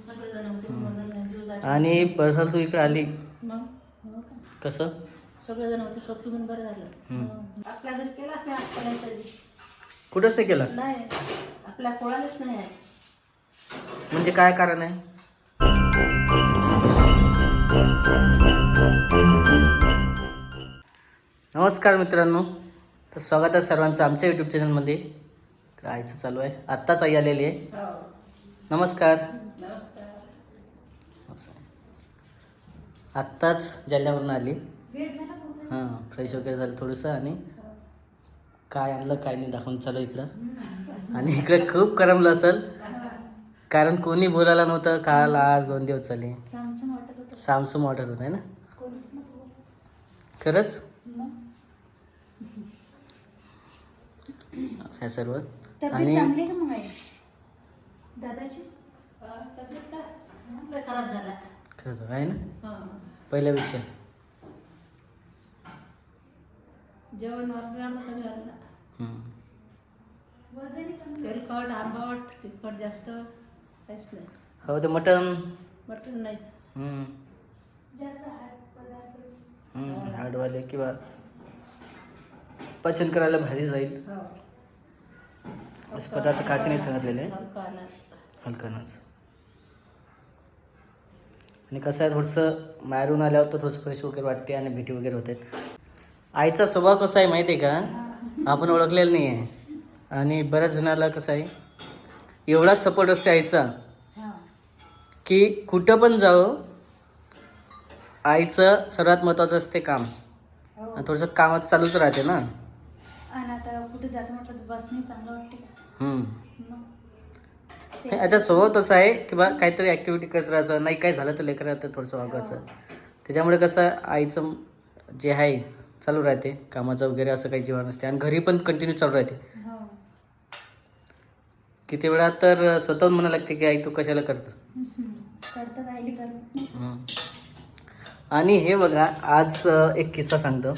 सगळेजण होते म्हणून जीव जायचे. आणि परसाल तू इकडे आली. मग? हो का? कसं? सगळेजण होते सोबती म्हणून बरं झालं. हम्म. आपल्या घरी केलाच नाही आजपर्यंत तरी. कुठंच नाही केलं? नाही. आपल्या कोणालाच नाही आहे. म्हणजे काय कारण आहे? नमस्कार मित्रांनो. तर स्वागत आहे सर्वांचं आमच्या यूट्यूब चॅनलमध्ये आईचं चालू आहे. आत्ताच आई आलेली आहे. हो. नमस्कार. नमस्कार असं आहे. आत्ताच जालन्यावरून आली? हां फ्रेश वगैरे झालं थोडंसं आणि काय आणलं काय नाही दाखवून चालू इकडं. आणि इकडे खूप करमलं असेल. कारण कोणी बोलायला नव्हतं काल आज दोन दिवस झाले. सामसूम वाटत होतं. सामसूम वाटत होतं आहे ना? खरंच? आहे सर्व. आणि काय? खराब झाला. बघा, आहे ना? हं. पहिला विषय. जेवण वागल्यानं कमी झालं ना. हम्म. तेलकट आंबट तिखट जास्त काहीच नाही. हो ते मटन मटण नाही. हम्म. हम्म. हाडवाले किंवा पचन करायला भारी जाईल. हो. असे पदार्थ काचे नाही सांगितलेले. हलका अनाज. हलका नाच आणि कसं आहे थोडंसं बाहेरून आल्यावर तर थोडंसं फ्रेश वगैरे वाटते आणि भेटी वगैरे होते. आईचा स्वभाव कसा आहे माहिती आहे का? आपण ओळखलेला नाही आहे आणि बऱ्याच जणाला कसं आहे एवढाच सपोर्ट असते आईचा की कुठं पण जावं आईचं सर्वात महत्त्वाचं असते काम. हो. थोडंसं कामात चालूच राहते ना. आणि आता कुठे जातो म्हटलं बसने चांगलं वाटते नाही, याचा स्वभाव तसा आहे की बा काहीतरी ॲक्टिव्हिटी करत राहायचं. नाही काय झालं तर लेकरं तर थोडंसं वागवायचं त्याच्यामुळे कसं आईचं जे आहे चालू राहते. कामाचं वगैरे असं काही जीवन नसते. आणि घरी पण कंटिन्यू चालू राहते. हो. किती वेळा तर स्वतःहून म्हणा लागते की आई तू कशाला करतं. आणि हे बघा आज एक किस्सा सांगतो.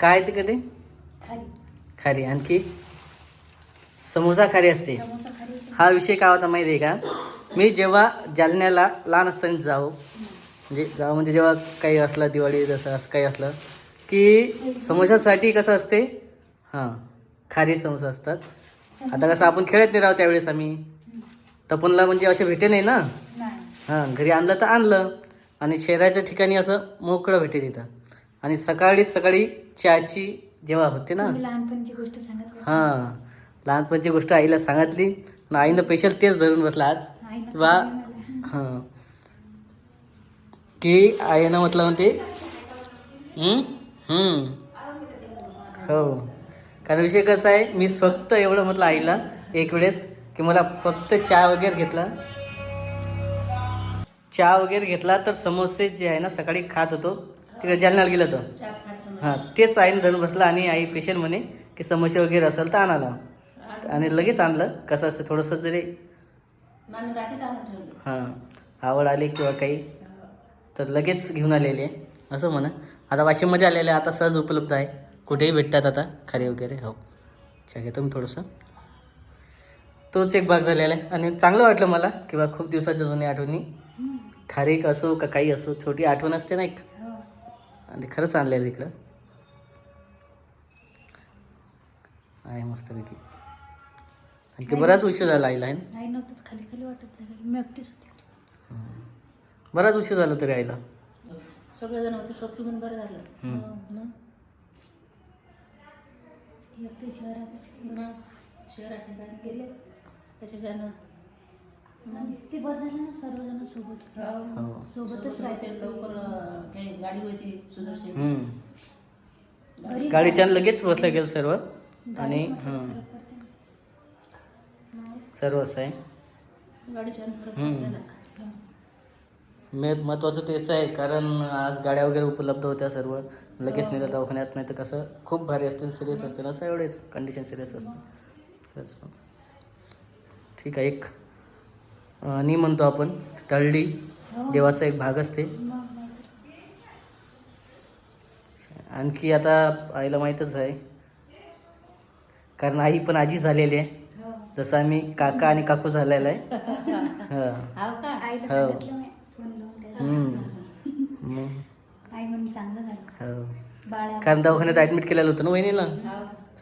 काय ते कधी? खारी. आणखी? समोसा खारी असते. हा विषय काय होता माहिती आहे का? मी जेव्हा जालन्याला लहान असताना जाऊ म्हणजे जाऊ म्हणजे जेव्हा काही असलं दिवाळी जसं असं काही असलं की समोशासाठी कसं असते? हां खारी समोसा असतात. आता कसं आपण खेळत नाही राहू त्यावेळेस आम्ही. तपनला म्हणजे असे भेटे नाही ना? हां घरी आणलं तर आणलं. आणि शहराच्या ठिकाणी असं मोकळं भेटे तिथं. आणि सकाळी सकाळी चहाची जेव्हा होते ना? लहानपणची गोष्ट सांगत. हां लहानपणची गोष्ट आईला सांगितली. आणि आईनं स्पेशल तेच धरून बसला आज. वा. हां. की आईनं म्हटलं म्हणते. हो. कारण विषय कसा आहे मी फक्त एवढं म्हटलं आईला एक वेळेस की मला फक्त चहा वगैरे घेतला. चहा वगैरे घेतला तर समोसे जे आहे ना सकाळी खात होतो. तिकडे जालन्याला गेलो होतो. हां तेच आईने धरून बसला आणि आई स्पेशल म्हणे की समोसे वगैरे असेल तर आणाला आणि लगेच आणलं. कसं असतं थोडंसं जरी हां आवड आली किंवा काही तर लगेच घेऊन आलेले आहे. असं म्हणा. आता वाशिममध्ये आलेले आहे आता सहज उपलब्ध आहे. कुठेही भेटतात आता खारी वगैरे हो. अच्छा घेतो मी थोडंसं. तोच एक भाग झालेला आहे. आणि चांगलं वाटलं मला किंवा खूप दिवसाच्या जुनी आठवणी. खारीक असो का काही असो छोटी आठवण असते ना एक. हो. आणि खरंच आणलेलं इकडं आहे मस्तपैकी. आणखी बराच उशीर झाला आईला आहे ना? आई नव्हतं. खाली खाली वाटत झालं. मी एकटीच होती. बराच उशीर झाला तरी आईला. सगळेजण होते सोबती म्हणून बरं झालं. हम्म. मग एकटे शहराचं मग शहरा ठिकाणी गेले. त्याच्याच्यानं आणि ते बरं झालं ना सर्वजण सोबत. हो. हो. सोबतच सोबत राहते लवकर अं, काही गाडी होती सुदर्शन हम्म. गाडीच्या लगेच बसलं गेलं सर्व. आणि हं, फरक पडते ना. सर्व असं आहे गाडीच्या फरक हम्म. पडते ना मे महत्त्वाचं तेच आहे कारण आज गाड्या वगैरे उपलब्ध होत्या सर्व लगेच नेलं दवाखान्यात नाही तर कसं खूप भारी असतील सिरियस असतील असं एवढेच कंडिशन सिरियस असते ठीक आहे एक आणि म्हणतो आपण टळली हो. देवाचा एक भाग असते. आणखी आता आईला माहीतच आहे कारण आई पण आजी झालेली आहे हो जसं आम्ही काका आणि काकू झालेला आहे. हा. हाव का? आईला हो. सांगितलं मी. फोन लावून त्याला. हम्म. मग, आई म्हणून चांगलं झालं. हो. बाळा कारण दवाखान्यात ऍडमिट केलेलं होतं ना वहिनीला?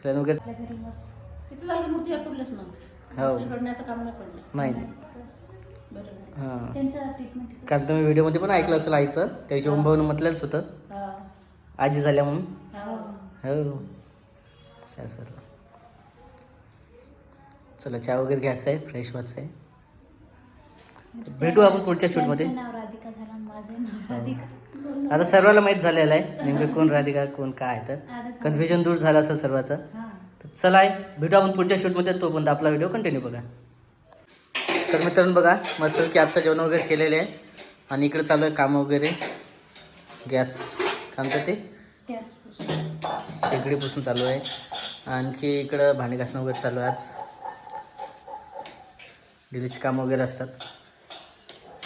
सलाईन वगैरे आपल्या घरी मस्त किती झालं मूर्ती वापरलंच मग? हो. काम नाही पडलं. नाही. बरं झालं. हां. त्यांचं ट्रीटमेंट कारण तुम्ही व्हिडिओमध्ये पण ऐकलं असेल आईचं त्याच्या ओंबावून म्हटलंच होतं. हा. आजी झाल्या म्हणून. हो. सर चला चहा वगैरे घ्यायचा आहे फ्रेश व्हायचं आहे. भेटू आपण पुढच्या शूटमध्ये नाव राधिका झालं आणि माझं नाव राधिका. आता सर्वाला माहीत झालेलं आहे नेमकं कोण राधिका कोण काय तर. कन्फ्युजन दूर झालं असेल सर्वाचं. हा. तर चला आहे भेटू आपण पुढच्या शूटमध्ये तोपर्यंत आपला व्हिडिओ कंटिन्यू बघा. तर मित्रांनो बघा मस्त की आत्ता जेवण वगैरे केलेले आहे. आणि इकडे चालू आहे काम वगैरे. गॅस काम तर ते. शेगडी पुसून चालू आहे. आणखी इकडं भांडी घासणं वगैरे चालू आहे आज. डिलीचे काम वगैरे असतात.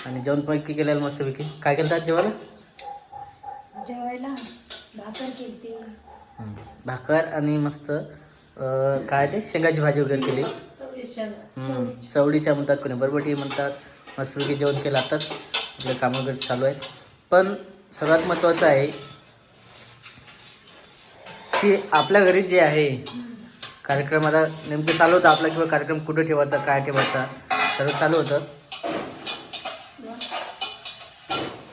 आणि जेवण पैकी केलेलं मस्तपैकी काय केलं आज जेवायला? जेवायला भाकर केली हं. भाकर आणि मस्त अं, काय ते? शेंगाची भाजी वगैरे केली. हं. चवडीच्या म्हणतात कोणी बरबटी म्हणतात. मस्तपैकी जेवण केलं आताच. आपलं काम वगैरे चालू आहे. पण सर्वात महत्त्वाचं आहे की आपल्या घरी जे आहे कार्यक्रम आता नेमकं चालू होतं आपला किंवा कार्यक्रम कुठं ठेवायचा काय ठेवायचा? सर्व चालू होतं.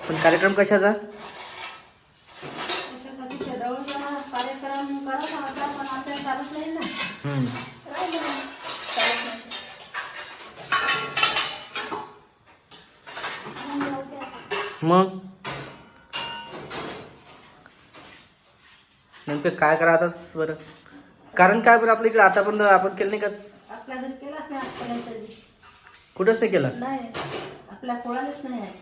पण कार्यक्रम कशाचा. मग? नेमकं काय करा आताच बरं? कारण काय बरं आपल्या इकडे? आतापर्यंत आपण केलं नाही का? आपल्या घरी केलाच नाही आजपर्यंत. कुठंच नाही केलं? नाही आपल्या कोणालाच नाही आहे.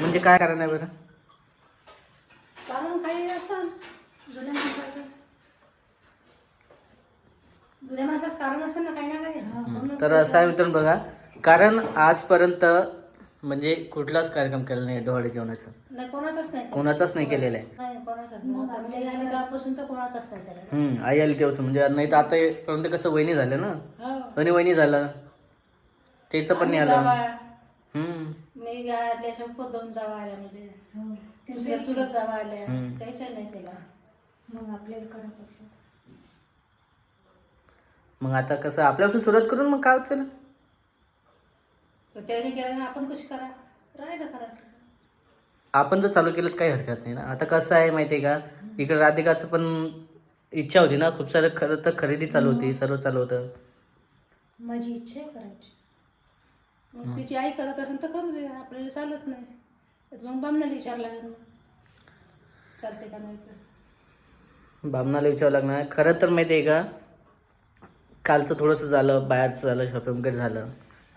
म्हणजे काय कारण आहे बरं? कारण काही असं जुन्या माणसाचं जुन्या माणसाचं कारण असेल ना काही ना काही. म्हणूनच तर असं आहे मित्रांनो बघा कारण आजपर्यंत म्हणजे कुठलाच कार्यक्रम केला नाही डोहाळे जेवणाचा. नाही कोणाचाच नाही कोणाचाच नाही केलेला आहे. नाही कोणाचाच नाही. आता मी आली तेव्हापासून तर कोणाचाच नाही केलं हम्म, आई आली तेव्हाच म्हणजे नाही तर आता पर्यंत कसं वहिनी झालं ना? हो. वहिनी वहिनी झालं. त्याचं पण नाही आलं हम्म, मी गा- त्याच्या उपर दोन जावा आल्या म्हणजे हो. दुसऱ्या त्यांचं चुलत जावा आल्या. त्याच्या नाही मग आपल्याला करायचं असलं. मग आता कसं आपल्यापासून सुरुवात करून मग काय होतं? तर त्याने केलं ना आपण कशी करा? राहिलं करायचं आपण जर चालू केलं काही हरकत नाही ना. आता कसं आहे माहिती आहे का? इकडे राधिकाचं पण इच्छा होती ना खूप सारं खरं तर खरेदी चालू होती सर्व चालू होतं. माझी इच्छा आहे करायची. मग तिची आई करत असेल तर करू दे आपल्याला चालत नाही. तर मग बामणाला विचार लागेल मग. चालते का नाही तर? बामणाला विचारावं लागणार. खरं तर माहिती आहे का कालचं थोडंसं झालं बाहेरचं झालं शॉपिंग वगैरे झालं.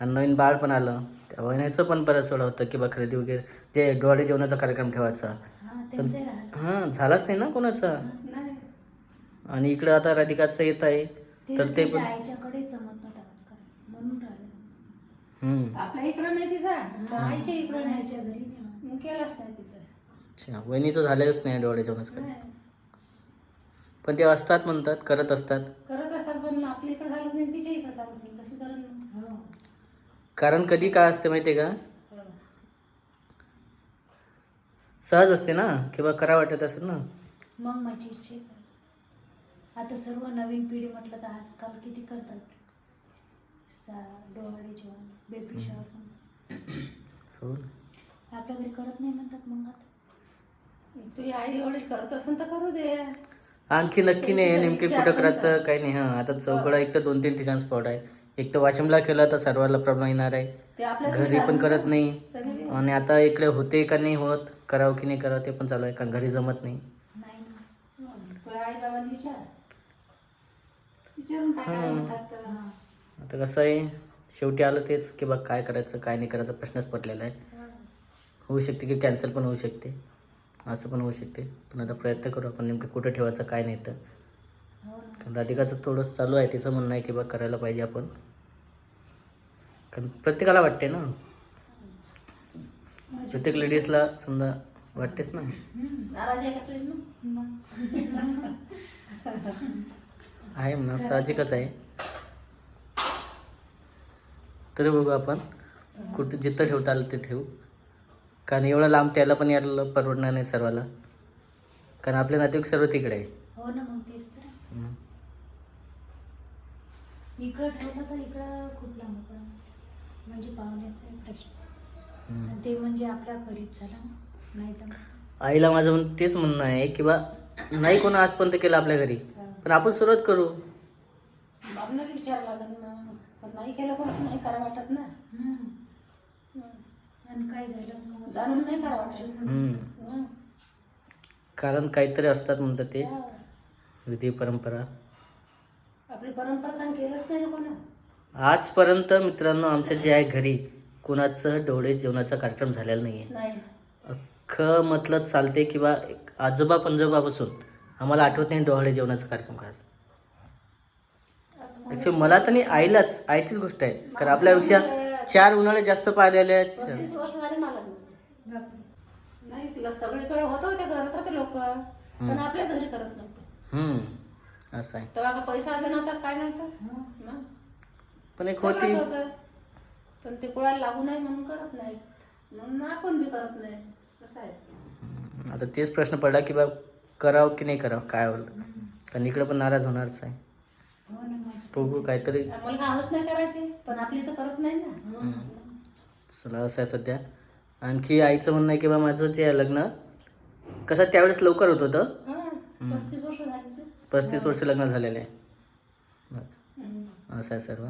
आणि नवीन बाळ पण आलं. त्या वहिन्याचं पण बरंच वेळा होतं की बा खरेदी वगैरे जे डोहाळे जेवणाचा कार्यक्रम ठेवायचा. हा त्यांचं हां झालाच नाही ना कोणाचा? नाही. आणि इकडं आता राधिकाचं येत आहे. ते तर ते पण आईच्याकडे जमत नव्हता करायला. म्हणून राहिलं हम्म. आपल्या इकडं नाही तिचा तर आईच्या इकडं नाही. आईच्या घरी नाही मग केलाच नाही तिचा. अच्छा वहिनीचं झालेलंच नाही जेवणाचं नाही. पण ते असतात म्हणतात करत असतात. करत असाल पण आपल्या इकडं झालं नाही तिच्या इकडं चालत नाही. कशी करण? हो कारण कधी काय असते माहिती आहे का सहज असते ना? किंवा करा वाटत असेल ना? मग माझी इच्छा. आता सर्व नवीन पिढी म्हटलं तर आजकाल किती करतात? डोहाळे जेवण बेबी शॉवर पण. आपल्या घरी करत नाही म्हणतात मग आता. तुझी आई करत असेल तर करू दे. आणखी नक्की नाही नेमके कुठं करायचं काही नाही. हां आता चौकडा एक तर दोन तीन ठिकाण स्पॉट आहे. एक तर वाशिमला केलं तर सर्वांना प्रॉब्लेम येणार आहे. घरी पण करत नाही. आणि आता इकडे होते का नाही होत करावं की नाही करावं ते पण चालू आहे कारण घरी जमत नाही. आई बाबांनी विचार. विचारून आता कसं आहे शेवटी आलं तेच की बा काय करायचं काय नाही करायचा प्रश्नच पडलेला आहे. होऊ शकते की कॅन्सल पण होऊ शकते. असं पण होऊ शकते. पण आता प्रयत्न करू आपण नेमकं कुठं ठेवायचं काय नाही तर. हो. कारण राधिकाचं थोडंसं चालू आहे तिचं म्हणणं आहे की बा करायला पाहिजे आपण. कारण प्रत्येकाला वाटते ना. प्रत्येक लेडीजला समजा वाटतेच ना. आहे म्हणा साहजिकच आहे. तरी बघू आपण. कुठे जिथं ठेवता आलं ते ठेवू. कारण एवढं लांब त्याला पण यायला परवडणार नाही सर्वाला. कारण आपले नातेवाईक सर्व तिकडे आहे. हो ना मग तेच तर. हम्म. इकडं ठेवलं तर इकडं खूप लांब पडणार म्हणजे पाहुण्याचा प्रश्न. ते म्हणजे आपल्या घरीच झालं ना. नाही जमत. आईला माझं म्हण तेच म्हणणं आहे की बा नाही कोण आजपर्यंत केलं आपल्या घरी. पण आपण सुरुवात करू. बाबनाला विचार लागत नाही केलं पण नाही करा वाटत ना हम्म. हं. आणि काय झालं मग जाणून नाही करा वाटत हम्म. हं. कारण काहीतरी असतात म्हणतात ते. विधी परंपरा आपली परंपरा सांग केलंच नाही ना कोणा आजपर्यंत मित्रांनो आमच्या जे आहे घरी कुणाचं डोळे जेवणाचा कार्यक्रम झालेला नाही अख्खं म्हटलं चालते किंवा एक आजोबा पंजोबापासून आम्हाला आठवत नाही डोहाळे जेवणाचा कार्यक्रम करायचा ॲक्च्युली मला तर नाही आईलाच आईचीच गोष्ट आहे. कारण आपल्यापेक्षा चार उन्हाळे जास्त पाहिलेले आहेत. पस्तीस वर्ष झाले मला बापरे. नाही तिला सगळीकडे होतं होते करत होते लोक पण आपल्याच घरी करत नव्हते. हम्म, असं आहे. तेव्हा का पैसा आला नव्हता काय नव्हतं. ना पण एक होती सगळंच होतं. पण ते कुणाला लागू नाही म्हणून करत नाही म्हणून आपण बी करत नाही. असं आहे. आता तेच प्रश्न पडला की बा करावं की नाही करावं काय होईल? कारण इकडे पण नाराज होणारच आहे. बघू काहीतरी. मला हाऊस नाही करायची पण आपली तर करत नाही ना. चला असं आहे सध्या. आणखी आईचं म्हणणं आहे की बा माझं जे आहे लग्न कसं त्यावेळेस लवकर होत होतं? हा, पस्तीस वर्ष झाली ते. पस्तीस वर्ष लग्न झालेलं. आहे. असं आहे सर्व.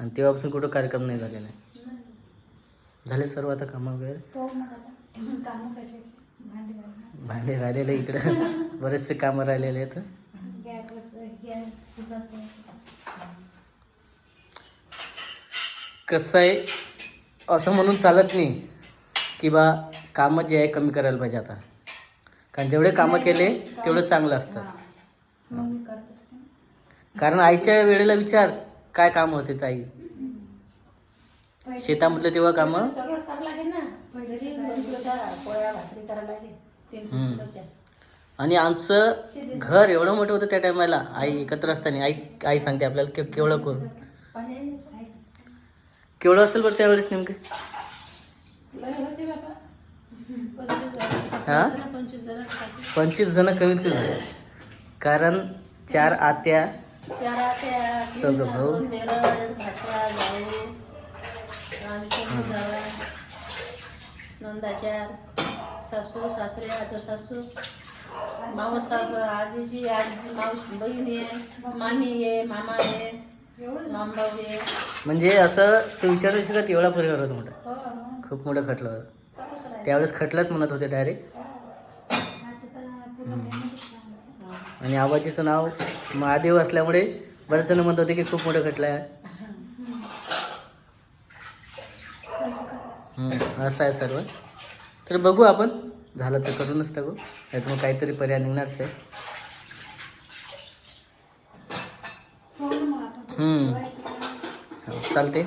आणि तेव्हापासून कुठं कार्यक्रम नाही झालेला. आहे झाले सर्व आता कामं वगैरे? कसे भांडी राहिलेले इकडं. बरेचसे कामं राहिलेले आहेत. कसं आहे? असं म्हणून चालत नाही की बा कामं जे आहे कमी करायला पाहिजे आता. कारण जेवढे कामं केले तेवढं चांगलं असतं. कारण आईच्या वेळेला विचार काय काम होते ताई? शेतामधलं तेव्हा कामं? आणि आमचं घर एवढं मोठं होतं त्या टायमाला आई एकत्र असताना आई आई सांगते आपल्याला के केवढं करू केवढं असेल बरं त्यावेळेस नेमके हां पंचवीस जण. हा? पंचवीस जण कमीत कमी झाले कारण चार आत्या शहरात भाऊ. नंदाच्या सासू सासरे आजो सासू मावस सासू आजीची आजी मावस बहीण आहे मामी आहे मामा आहे मामभाऊ आहे. म्हणजे असं तू विचारू शकत एवढा परिवार होता मोठा. हो खूप मोठं खटलं होतं. चालूच. त्यावेळेस खटलंच म्हणत होते डायरेक्ट लागलं. आणि आबाजीचं नाव महादेव असल्यामुळे बरेच जण म्हणत होते की खूप मोठं खटलं आहे. हम्म, असं आहे सर्व. तर बघू आपण. झालं तर करूनच टाकू. नाही मग काहीतरी पर्याय निघणारच आहे. हो. हो, चालते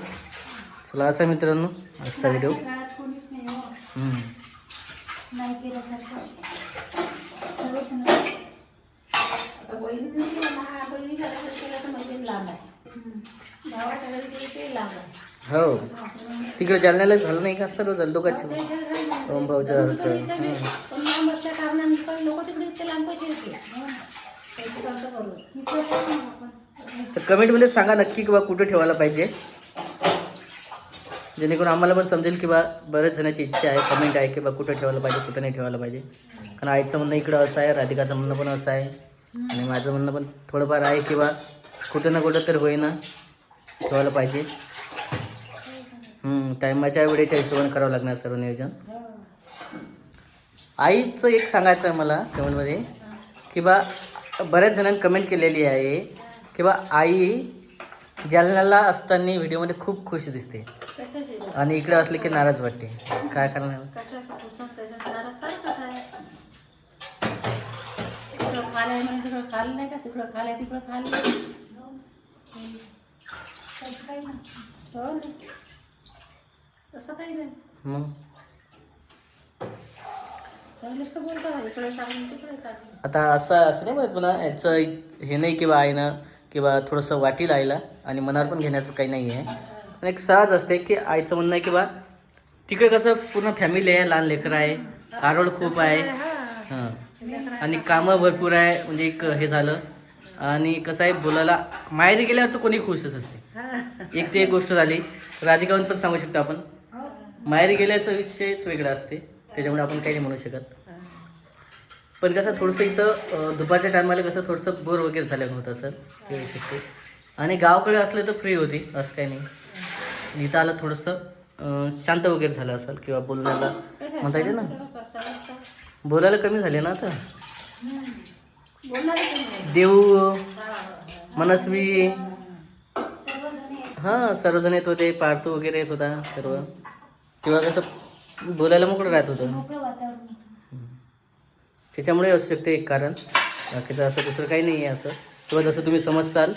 चला असं मित्रांनो आजचा व्हिडिओ हो म्हणजे लांब आहे. हो. तिकडे जालन्याला झालं नाही का? सर्व झालं दोघांचं. झालं ओम भाऊच्या लांब पैसे तर कमेंटमध्ये सांगा नक्की किंवा कुठं ठेवायला पाहिजे. जेणेकरून आम्हाला पण समजेल की बा बऱ्याच जणांची इच्छा आहे कमेंट आहे की बा कुठं ठेवायला पाहिजे कुठं नाही ठेवायला पाहिजे. कारण आईचं म्हणणं इकडं असं आहे राधिकाचं म्हणणं पण असं आहे. आणि माझं म्हणणं पण थोडंफार आहे की बा कुठं ना कुठं तर होईना ठेवायला पाहिजे. टायमाच्या वेळेच्या हिशोबाने करावं लागणार सर्व नियोजन. आईचं एक सांगायचं आहे मला कमेंटमध्ये की बा बऱ्याच जणांनी कमेंट केलेली आहे की बा आई जालन्याला असताना व्हिडिओमध्ये खूप खुश दिसते. आणि इकडे असले की नाराज वाटते. काय करणार आहे? तिकडं तसं काही नसतं ना तसं काही नाही मग चांगलेच तर बोलतात इकडे सांगून तिकडे सांगून आता असं असं नाही माहीत पुन्हा याचं हे नाही की बा आईनं किंवा थोडंसं वाटी लायला आणि मनावर पण घेण्याचं काही नाही आहे. आणि एक सहज असते की आईचं म्हणणं आहे की बा तिकडे कसं पूर्ण फॅमिली आहे लहान लेकरं आहे आरोड खूप आहे. हां. आणि कामं भरपूर आहे म्हणजे एक हे झालं. आणि कसं आहे बोलायला माहेरी गेल्यावर तर कोणी खुशच असते. एक ते एक गोष्ट झाली. राधिकावरून पण सांगू शकतो आपण. माहेरी गेल्याचा विषयच वेगळा असते. त्याच्यामुळे आपण काही नाही म्हणू शकत. पण कसं थोडंसं इथं दुपारच्या टायमाला कसं थोडंसं बोर वगैरे झालं होतं सर येऊ शकते. आणि गावाकडे असलं तर फ्री होती असं काही नाही. इथं आलं थोडंसं शांत वगैरे झालं असेल किंवा बोलण्याला म्हणता येते ना. बोलायला कमी झाले ना आता. देऊ मनस्वी. हां सर्वजण येत होते पार्थू वगैरे येत होता सर्व. तेव्हा कसं बोलायला मोकळं राहत होतं. मोकळं वातावरण होतं. त्याच्यामुळे असू शकते एक कारण. बाकीचं असं दुसरं काही नाही आहे असं. किंवा जसं तुम्ही समजसाल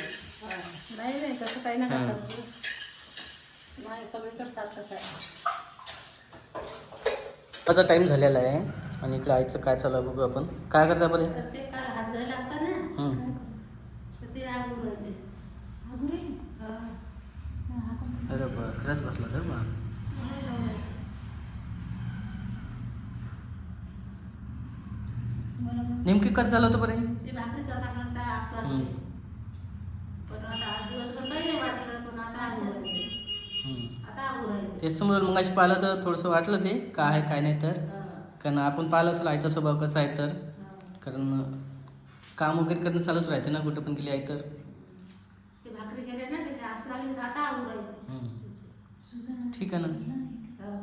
नाही नाही तसं काही नका समजू नाही सगळीकडे सारखंच आहे. माझा टाईम झालेला आहे. आणि इकडे आईचं काय चालू आहे बघू आपण. काय करता बरं? तर लागता ना. हं. तर ते हा. हा? अरे बा खरंच बसला सर बा मला मग नेमकी कसं झालं होतं बरं ते भाकरी करता करता असला. पण आता आज दिवसभर काही नाही वाटलं पण आता आगून राहते. आता आगून राहते तेच समोर मग अशी पाहिलं तर थोडंसं वाटलं ते काय आहे काय नाही तर. कारण आपण पाहिलं असेल आईचा स्वभाव कसा आहे तर. कारण काम वगैरे करणं चालूच राहते ना कुठं पण गेली आई तर ते भाकरी केल्या ना त्याची आस लागली तर आता आगून राहते. सुजन ठीक आहे ना हा.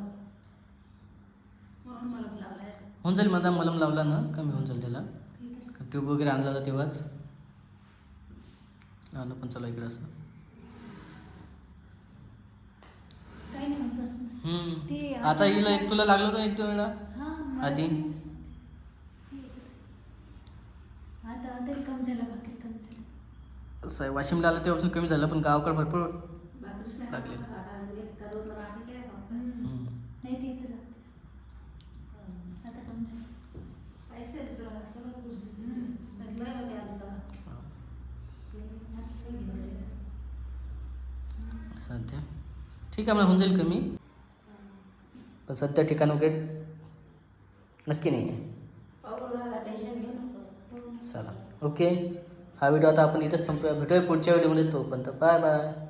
म्हणून मला लावलाय होऊन जाईल माझा मलम लावला ना कमी होऊन जाईल त्याला. ट्यूब वगैरे आणला होता तेव्हाच. आणलं पण चला इकडं असं. आता हिला एक तुला लागलं होतं एक दोन वेळा? हा मला आधी? वाशिमला आलं तेव्हापासून कमी झालं पण गावाकडे भरपूर लागली. खात आता एक करोड भाकरी केल्या फक्त. हम्म. नाही ते इथं लागतेच आता कम झालं पैसे सगळं सगळं पुजलं. लय होते आता तेव्हा. आता सही झालं. सध्या? ठीक आहे मला होऊन जाईल कमी. पण सध्या ठिकाण वगैरे नक्की नाही आहे चला. ओके हा व्हिडिओ आता आपण इथेच संपूया. भेटूया पुढच्या व्हिडिओमध्ये तोपर्यंत. Bye bye